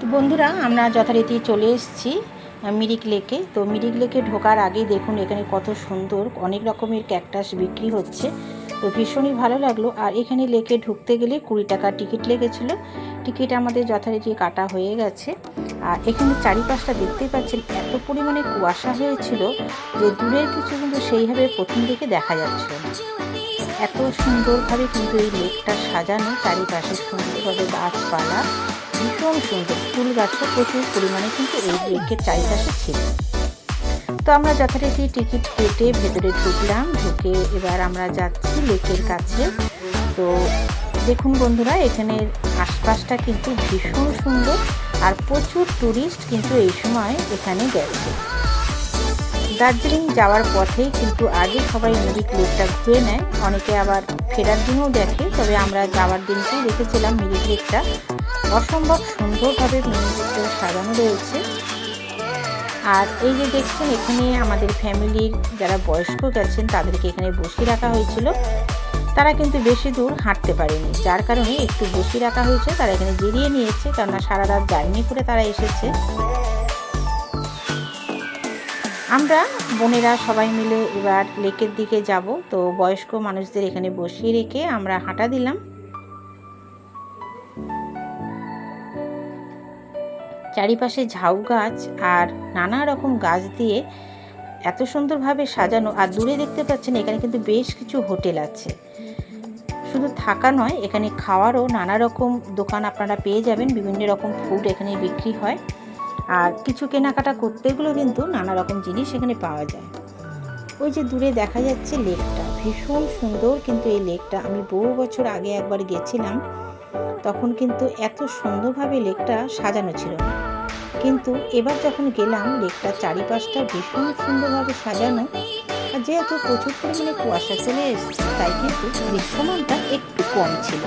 তো বন্ধুরা, আমরা যথারীতি চলে এসেছি মিরিক লেকে। তো মিরিক লেকে ঢোকার আগেই দেখুন, এখানে কত সুন্দর অনেক রকমের ক্যাকটাস বিক্রি হচ্ছে। তো ভীষণই ভালো লাগল। আর এখানে লেকে ঢুকতে গেলে কুড়ি টাকা টিকিট লেগেছিলো। টিকিট আমাদের যথারীতি কাটা হয়ে গেছে। আর এখানে চারিপাশটা দেখতেই পাচ্ছেন, এত পরিমাণে কুয়াশা হয়েছিল যে দূরের কিছু কিন্তু সেইভাবে প্রথম দিকে দেখা যাচ্ছিল এত সুন্দরভাবে কিন্তু এই লেকটা সাজানো, চারিপাশে সুন্দরভাবে গাছপালা। ভীষণ সুন্দর। ফুল গাছটা প্রচুর পরিমাণে কিন্তু এই লেকের চারিপাশে ছিল। তো আমরা যথারীতি টিকিট কেটে ভেতরে ঢুকলাম, ঢুকে এবার আমরা যাচ্ছি লেকের কাছে। তো দেখুন বন্ধুরা, এখানে আশপাশটা কিন্তু ভীষণ সুন্দর আর প্রচুর ট্যুরিস্ট কিন্তু এই সময় এখানে গেছে। দার্জিলিং যাওয়ার পথেই কিন্তু আগে সবাই মিরিক লেকটা ঘুরে নেয়। অনেকে আবার ফেরার দিনেও দেখে, তবে আমরা যাওয়ার দিনকেই দেখেছিলাম মিরিক লেকটা অসম্ভব সুন্দরভাবে মিরিক লেকটা সাজানো রয়েছে। আর এই যে দেখছেন, এখানে আমাদের ফ্যামিলির যারা বয়স্ক গেছেন, তাদেরকে এখানে বসিয়ে রাখা হয়েছিল। তারা কিন্তু বেশি দূর হাঁটতে পারেনি, যার কারণে একটু বসিয়ে রাখা হয়েছে। তারা এখানে জিরিয়ে নিয়েছে, কেননা সারা রাত জার্নি করে তারা এসেছে। আমরা বোনেরা সবাই মিলে এবার লেকের দিকে যাব। তো বয়স্ক মানুষদের এখানে বসিয়ে রেখে আমরা হাঁটা দিলাম। চারিপাশে ঝাউ গাছ আর নানা রকম গাছ দিয়ে এত সুন্দরভাবে সাজানো। আর দূরে দেখতে পাচ্ছেন, এখানে কিন্তু বেশ কিছু হোটেল আছে। শুধু থাকা নয়, এখানে খাওয়ারও নানা রকম দোকান আপনারা পেয়ে যাবেন। বিভিন্ন রকম ফুড এখানে বিক্রি হয়। আর কিছু কেনাকাটা করতে গেলেও কিন্তু নানা রকম জিনিস এখানে পাওয়া যায়। ওই যে দূরে দেখা যাচ্ছে লেকটা, ভীষণ সুন্দর কিন্তু এই লেকটা। আমি বহু বছর আগে একবার গেছিলাম, তখন কিন্তু এত সুন্দরভাবে লেকটা সাজানো ছিল না। কিন্তু এবার যখন গেলাম, লেকটার চারিপাশটা ভীষণ সুন্দরভাবে সাজানো আর যেহেতু প্রচুর পরিমাণে কুয়াশা চলে এসেছে, তাই কিন্তু দৃশ্যমানটা একটু কম ছিল।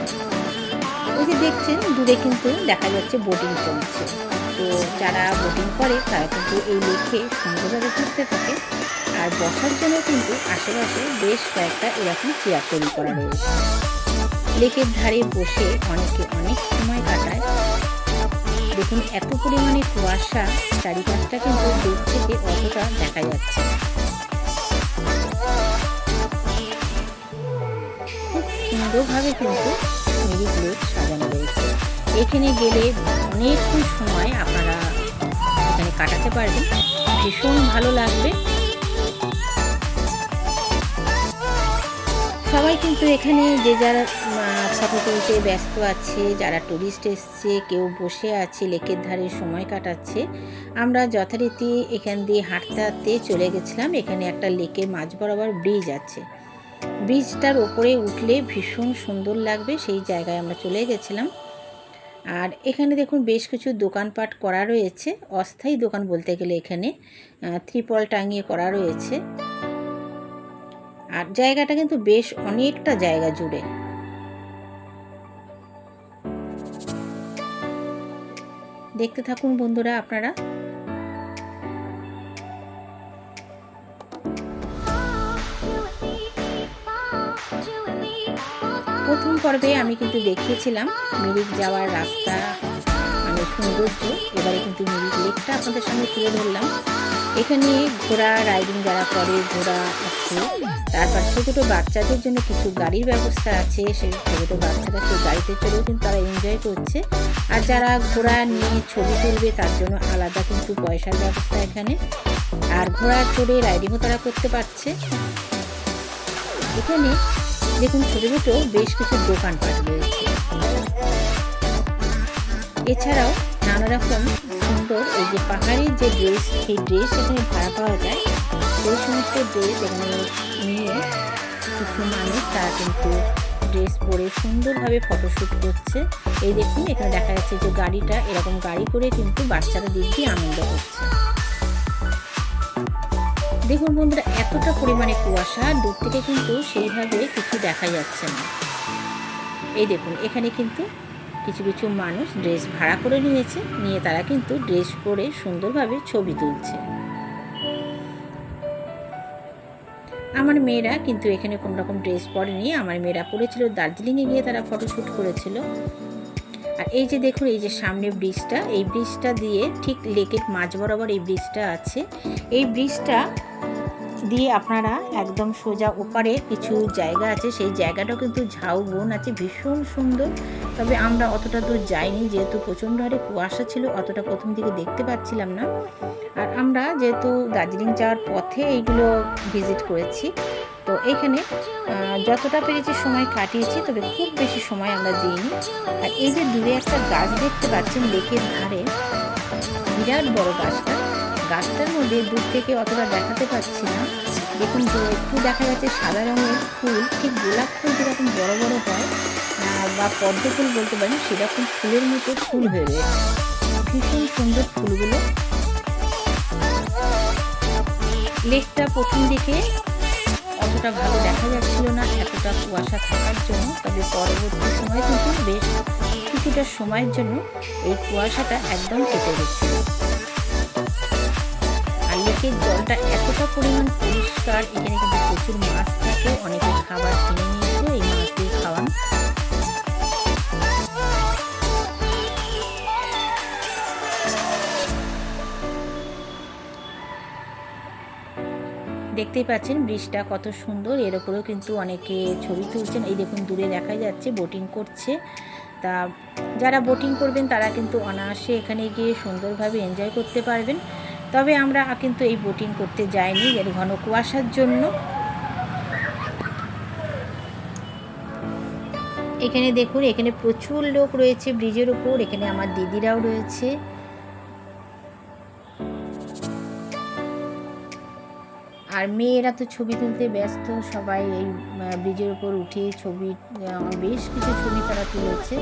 ওই যে দেখছেন, দূরে কিন্তু দেখা যাচ্ছে বোটিং চলছে। তো যারা বোটিং করে, তারা কিন্তু এই লেকে সুন্দরভাবে ঘুরতে থাকে। আর বসার জন্য কিন্তু আশেপাশে বেশ কয়েকটা এরকম চেয়ার তৈরি করা রয়েছে। লেকের ধারে বসে অনেকে অনেক সময় কাটায়। দেখুন, এত পরিমাণে কুয়াশা, চারিপাশটা কিন্তু দূর থেকে অতটা দেখা যাচ্ছে খুব সুন্দরভাবে কিন্তু মিরিক লেক সাজানো রয়েছে। এখানে গেলে অনেকক্ষণ সময় আপনারা এখানে কাটাতে পারবেন। ভীষণ ভালো লাগবে। সবাই কিন্তু এখানে যে যারা ফটো তুলতে ব্যস্ত আছে, যারা টুরিস্ট এসছে, কেউ বসে আছে, লেকের ধারে সময় কাটাচ্ছে। আমরা যথারীতি এখান দিয়ে হাঁটতে হাঁটতে চলে গেছিলাম। এখানে একটা লেকের মাঝ বরাবর ব্রিজ আছে। ব্রিজটার ওপরে উঠলে ভীষণ সুন্দর লাগবে। সেই জায়গায় আমরা চলে গেছিলাম। আর এখানে দেখুন বেশ কিছু দোকানপাট করা রয়েছে, অস্থায়ী দোকান বলতে গেলে এখানে ত্রিপল টাঙিয়ে করা রয়েছে। আর জায়গাটা কিন্তু বেশ অনেকটা জায়গা জুড়ে। দেখতে থাকুন বন্ধুরা আপনারা। পর্বে আমি কিন্তু দেখিয়েছিলাম মিরিক যাওয়ার রাস্তা মানে সৌন্দর্য। এবারে কিন্তু মিরিক লেকটা আপনাদের সামনে তুলে ধরলাম। এখানে ঘোড়া, রাইডিং যারা করে, ঘোড়া আছে। তারপর ছোটো ছোটো বাচ্চাদের জন্য কিছু গাড়ির ব্যবস্থা আছে। সেই ছোটো ছোটো বাচ্চারা সেই গাড়িতে চলেও কিন্তু তারা এনজয় করছে। আর যারা ঘোড়া নিয়ে ছবি তুলবে, তার জন্য আলাদা কিন্তু পয়সার ব্যবস্থা এখানে। আর ঘোড়া চড়ে রাইডিংও তারা করতে পারছে। এখানে দেখুন, ছোটো ছোটো বেশ কিছু দোকানপাট রয়েছে এছাড়াও নানা রকম সুন্দর এই যে পাহাড়ি যে ড্রেস, সেই ড্রেস এখানে ভাড়া পাওয়া যায়। সেই সমস্ত ড্রেস এখানে নিয়ে কিছু মানুষ তারা কিন্তু ড্রেস পরে সুন্দরভাবে ফটোশ্যুট করছে। এই দেখুন, এখানে দেখা যাচ্ছে যে গাড়িটা এরকম গাড়ি করে কিন্তু বাচ্চারা দিয়ে আনন্দ করছে। দেখুন বন্ধুরা, এতটা পরিমাণে কুয়াশা, দূর থেকে কিন্তু সেইভাবে কিছু দেখা যাচ্ছে না। এই দেখুন, এখানে কিন্তু কিছু কিছু মানুষ ড্রেস ভাড়া করে নিয়েছে, নিয়ে তারা কিন্তু ড্রেস পরে সুন্দরভাবে ছবি তুলছে। আমার মেয়েরা কিন্তু এখানে কোনো রকম ড্রেস পরেনি, আমার মেয়েরা পরেছিল, দার্জিলিংয়ে গিয়ে তারা ফটোশ্যুট করেছিল। আর এই যে দেখুন, এই যে সামনে ব্রিজটা, এই ব্রিজটা দিয়ে ঠিক লেকের মাঝ বরাবর এই ব্রিজটা আছে। এই ব্রিজটা দিয়ে আপনারা একদম সোজা ওপারে কিছু জায়গা আছে, সেই জায়গাটাও কিন্তু ঝাউ বন আছে, ভীষণ সুন্দর। তবে আমরা অতটা দূর যাইনি, যেহেতু প্রচণ্ড হারে কুয়াশা ছিল, অতটা প্রথম দিকে দেখতে পাচ্ছিলাম না। আর আমরা যেহেতু দার্জিলিং যাওয়ার পথে এইগুলো ভিজিট করেছি, তো এখানে যতটা পেরেছি সময় কাটিয়েছি, তবে খুব বেশি সময় আমরা দিইনি। আর এই যে দূরে একটা গাছ দেখতে পাচ্ছেন, লেকের ধারে, বিরাট বড় গাছটা। গাছটার মধ্যে দূর থেকে অতটা দেখাতে পাচ্ছি না। দেখুন তো, একটু দেখা যাচ্ছে সাদা রঙের ফুল, ঠিক গোলাপ ফুল যেরকম বড় বড় হয় বা পদ্ম ফুল বলতে পারেন, সেরকম ফুলের মতো ফুল রয়েছে ভীষণ সুন্দর ফুলগুলো। লেকটা প্রথম দিকে অতটা ভালো দেখা যাচ্ছিল না, এতটা কুয়াশা থাকার জন্য, তবে পরবর্তী সময় কিন্তু বেশ কিছুটা সময়ের জন্য এই কুয়াশাটা একদম কেটে গেছিল লেকের জলটা এতটা পরিমাণ পরিষ্কার, এখানে কিন্তু প্রচুর মাছ থাকে, অনেকে খাবার কিনে নিয়েছে এই মাছ দিয়ে খাওয়ান। দেখতেই পাচ্ছেন ব্রিজটা কত সুন্দর, এর উপরেও কিন্তু অনেকে ছবি তুলছেন। এই দেখুন, দূরে দেখা যাচ্ছে বোটিং করছে। তা যারা বোটিং করবেন, তারা কিন্তু অনায়াসে এখানে গিয়ে সুন্দরভাবে এনজয় করতে পারবেন। তবে আমরা কিন্তু এই বোটিং করতে যাইনি এর ঘন কুয়াশার জন্য। এখানে দেখুন, এখানে প্রচুর লোক রয়েছে ব্রিজের উপর, এখানে আমার দিদিরাও রয়েছে। আর মেয়েরা তো ছবি তুলতে ব্যস্ত, সবাই এই ব্রিজের উপর উঠে ছবি বেশ কিছু ছবি তারা তুলেছে।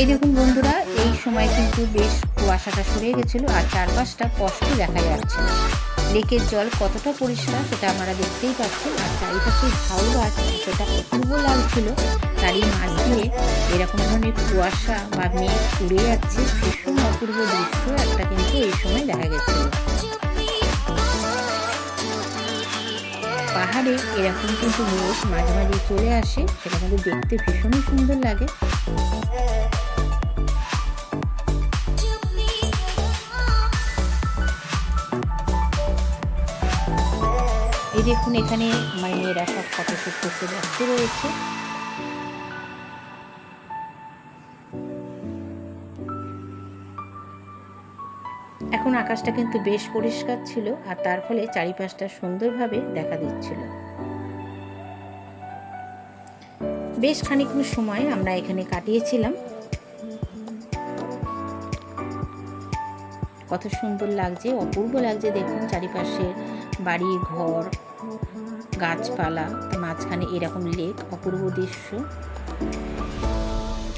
এই দেখুন বন্ধুরা, এই সময় কিন্তু বেশ কুয়াশাটা সরে গেছিল আর চারপাশটা কষ্ট দেখা যাচ্ছে। লেকের জল কতটা পরিষ্কার সেটা আমরা দেখতেই পাচ্ছি আর চারিপাশে ঝাউ গাছ সেটা অপূর্ব লাগছিল তারই মাঝ দিয়ে এরকম ধরনের কুয়াশা বা মেঘ উড়ে যাচ্ছে। ভীষণ অপূর্ব দৃশ্য একটা কিন্তু এই সময় দেখা গেছিল পাহাড়ে এরকম কিন্তু মেঘ মাঝে মাঝে চলে আসে, সেটা কিন্তু দেখতে ভীষণই সুন্দর লাগে। দেখুন এখানে আমার মেয়েরা সব ফটোশ্যুট করতে ব্যস্ত রয়েছে। এখন আকাশটা কিন্তু বেশ পরিষ্কার ছিল আর তার ফলে চারিপাশটা সুন্দরভাবে দেখা দিচ্ছিল। বেশ খানিকক্ষণ সময় আমরা এখানে কাটিয়েছিলাম। কত সুন্দর লাগছে, অপূর্ব লাগছে দেখুন চারিপাশে বাড়ি, ঘর গাছপালা, মাঝখানে এরকম লেক অপূর্ব দৃশ্য।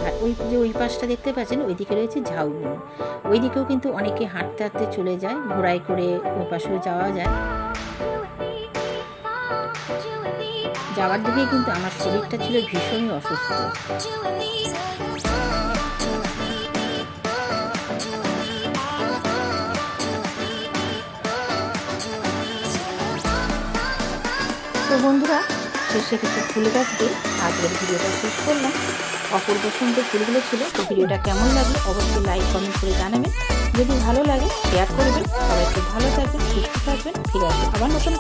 আর ওই যে ওই পাশটা দেখতে পাচ্ছেন, ওইদিকে রয়েছে ঝাউবন। ওইদিকেও কিন্তু অনেকে হাঁটতে হাঁটতে চলে যায়, ঘোড়ায় করে ওই পাশেও যাওয়া যায়। যাওয়ার দিকে কিন্তু আমার শরীরটা ছিল ভীষণই অসুস্থ। তো বন্ধুরা, শেষে কিছু ফুল গাছ দিয়ে আজকের ভিডিওটা শেষ করলাম। অপূর্ব সুন্দর ফুলগুলো ছিল, তো ভিডিওটা কেমন লাগল অবশ্যই লাইক কমেন্ট করে জানাবেন। যদি ভালো লাগে শেয়ার করবেন। সবাই খুব ভালো থাকবেন, সুস্থ থাকবেন ঠিক আছে আবার নতুন